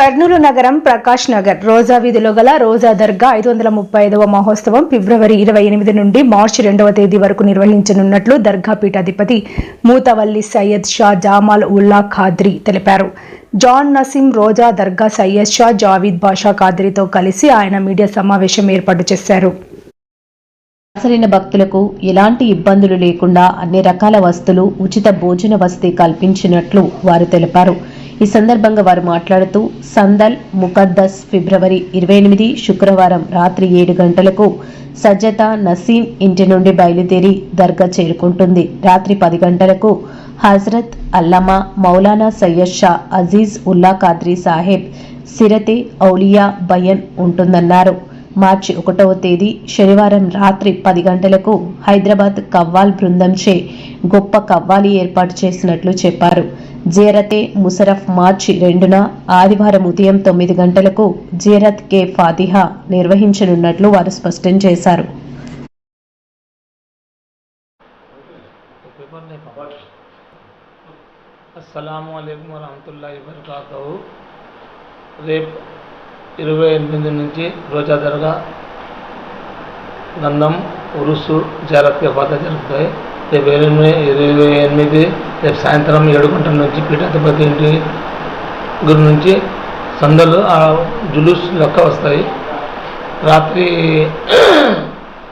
కర్నూలు నగరం ప్రకాష్ నగర్. రోజా వీధిలో గల రోజా దర్గా ఐదు వందల ముప్పై ఐదవ మహోత్సవం ఫిబ్రవరి ఇరవై ఎనిమిది నుండి మార్చి రెండవ తేదీ వరకు నిర్వహించనున్నట్లు దర్గా పీఠాధిపతి మూతవల్లి సయ్యద్ షా జామాల్ ఉల్లా ఖాద్రి తెలిపారు. జాన్ నసీం రోజా దర్గా సయ్యద్ షా జావీద్ బాషా ఖాద్రితో కలిసి ఆయన మీడియా సమావేశం ఏర్పాటు చేశారు. అసలైన భక్తులకు ఎలాంటి ఇబ్బందులు లేకుండా అన్ని రకాల వస్తువులు ఉచిత భోజన వసతి కల్పించినట్లు వారు తెలిపారు. ఈ సందర్భంగా వారు మాట్లాడుతూ సందల్ ముకద్దస్ ఫిబ్రవరి ఇరవై ఎనిమిది శుక్రవారం రాత్రి ఏడు గంటలకు సజ్జత నసీం ఇంటి నుండి బయలుదేరి దర్గా చేరుకుంటుంది. రాత్రి పది గంటలకు హజరత్ అల్లమా మౌలానా సయ్యద్ షా అజీజ్ ఉల్లా ఖాద్రీ సాహెబ్ సిరతే ఔలియా బయన్ ఉంటుందన్నారు. మార్చి ఒకటవ తేదీ శనివారం రాత్రి పది గంటలకు హైదరాబాద్ కవ్వాల్ బృందంచే గొప్ప కవ్వాలి ఏర్పాటు చేసినట్లు చెప్పారు. జీరతే ముషరఫ్ మార్చి రెండున ఆదివారం ఉదయం తొమ్మిది గంటలకు జీరత్ కే ఫాతిహా నిర్వహించనున్నట్లు వారు స్పష్టం చేశారు. రేపు ఇరవై ఎనిమిది నుంచి రోజా దర్గా గంధం ఉరుసు జాగ్రత్తగా పాత జరుగుతాయి. రేపు ఎనిమిది ఇరవై ఎనిమిది రేపు సాయంత్రం ఏడు గంటల నుంచి పీఠాధిపతి ఇంటి గురి నుంచి సందలు ఆ జులూస్ లెక్క వస్తాయి. రాత్రి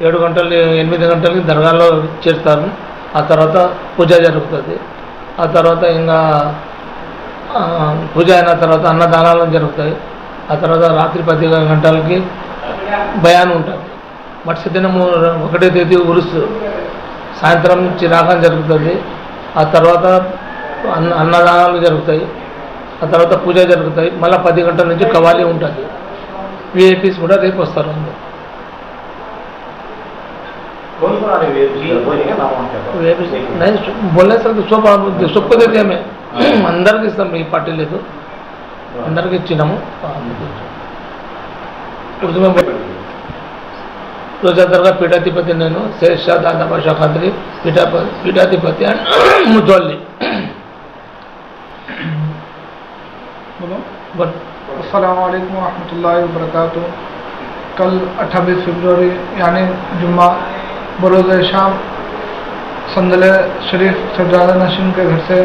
ఏడు గంటలు ఎనిమిది గంటలకి దర్గాలో చేస్తారు ఆ తర్వాత పూజ జరుగుతుంది. ఆ తర్వాత ఇంకా పూజ అయిన తర్వాత అన్నదానాలు జరుగుతాయి. ఆ తర్వాత రాత్రి పది గంటలకి భయాన్ని ఉంటుంది. మరుసదినము ఒకటే తేదీ ఉరుసు. సాయంత్రం చిరాకం జరుగుతుంది. ఆ తర్వాత అన్న అన్నదానాలు జరుగుతాయి. ఆ తర్వాత పూజ జరుగుతాయి. మళ్ళీ పది గంటల నుంచి కవాలి ఉంటుంది. విఐపీస్ కూడా రేపు వస్తారు అందరు సోప్ సొప్పు తెచ్చామే అందరికి ఇస్తాం ఈ పార్టీ లేదు. అందరికి ఇచ్చినాము ఉర్దూ में बोल- రోజా దర్గా పీఠాధిపతి నేను శేష్ షా దాదా బాషా ఖాద్రి పీఠాపతి పీఠాధిపతి అండ్ ముద్దోల్లి బట్ अस्सलाम वालेकुम रहमतुल्लाहि व बरकातुहू कल 28 फरवरी यानी जुम्मा बरोज़ शाम संदल शरीफ सरदार नशीन के घर से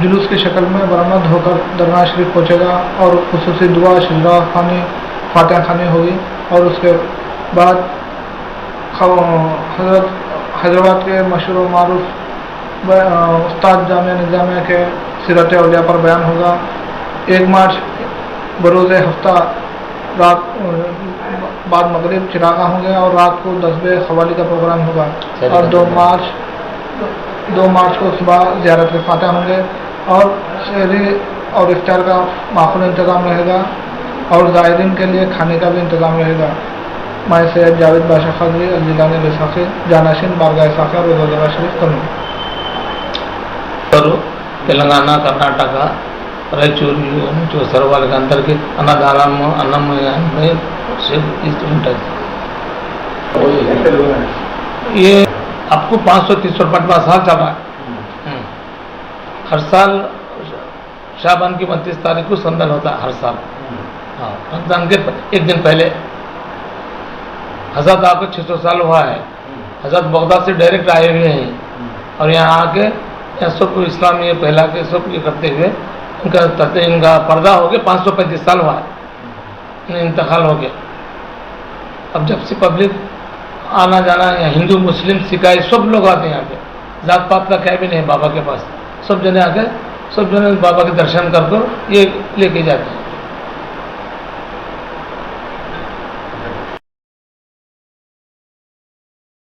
जुलूस की शक्ल में बरामद होकर दरगाह शरीफ पहुँचेगा और खसूसी दुआ शजरा खानी फातह खानी होगी और उसके बाद हज़रत हैदराबाद के मशहूर मरूफ उस्ताद जामिया निज़ामिया के सिरत अलिया पर बयान होगा। एक मार्च बरोज़ हफ़्ता रात बाद मगरब चिरागा होंगे और रात को दस बजे खवाली का प्रोग्राम होगा। और दो मार्च दो मार्च को सुबह ज़्यारत के फातह होंगे। और शहरी और इफ्तार का माखूल इंतज़ाम रहेगा और ज़ायरीन के लिए खाने का भी इंतज़ाम रहेगा मैं सैयद जावेद बादशाह खजरी अजीलानी बैसाखी जानाशिन बारगाह साखा रोज़ा शरीफ करूँ వస్తారు తెలంగాణ కర్ణాటక రాయచూరు నుంచి వస్తారు వాళ్ళకి అందరికీ అన్నదానం అన్నం అన్నీ సేపు ఇస్తూ ఉంటుంది ये आपको पाँच सौ तीस रुपये साल चल रहा है हम्म। हर साल शाबान की उनतीस तारीख को संदन होता है हर साल। हाँ रमज़ान के एक दिन पहले। हज़रत आकर छः सौ साल हुआ है। हज़रत बगदाद से डायरेक्ट आए हुए हैं। और यहाँ आके यहाँ सबको इस्लाम ये पहला के सब ये करते हुए इनका तत- इनका पर्दा हो गया पाँच सौ पैंतीस साल हुआ है। इंतकाल हो गया। अब जब से पब्लिक आना जाना यहाँ हिंदू मुस्लिम सिखाई सब लोग आते हैं यहाँ पे। जात पात का क्या भी नहीं है बाबा के पास। सब जने आके सब जने बाबा के दर्शन कर दो ये लेके जाते हैं।